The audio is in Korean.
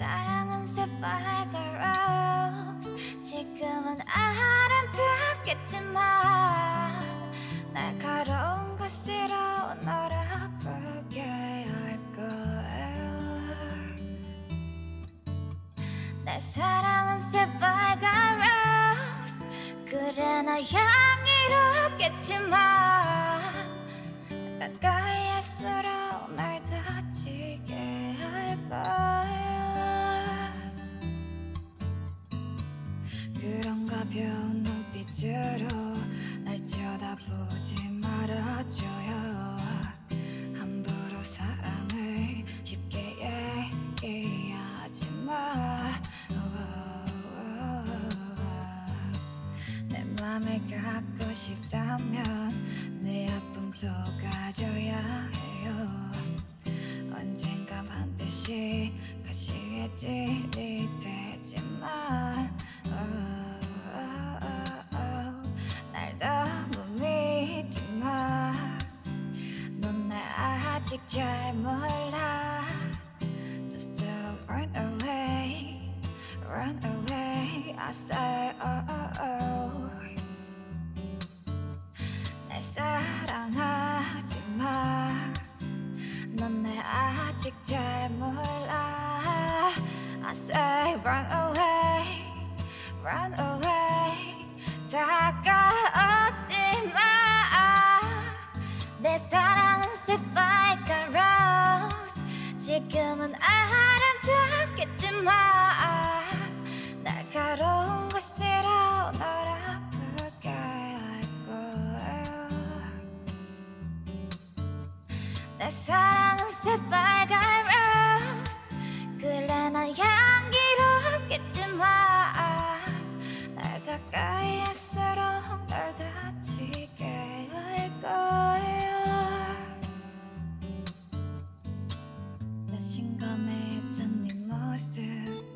사랑은 새빨간 rose 지금은 아름답겠지만 날카로운 것으로 널 아프게 할 거예요. 내 사랑은 새빨간 rose 그래 나 향이롭겠지만 가벼운 눈빛으로 날 쳐다보지 말아줘요. 함부로 사랑을 쉽게 얘기하지 마. 내 맘을 갖고 싶다면 내 아픔도 가져야 해요. 언젠가 반드시 가시게 찔 아직 잘 몰라 Just run away Run away I say oh oh oh 날 사랑하지 마. 넌날 아직 잘 몰라. I say run away, run away. 다가오지 지금은 아름답겠지만 날카로운 것으로 널 아프게 할 거야. 내 사랑은 새빨간 감했던 네 모습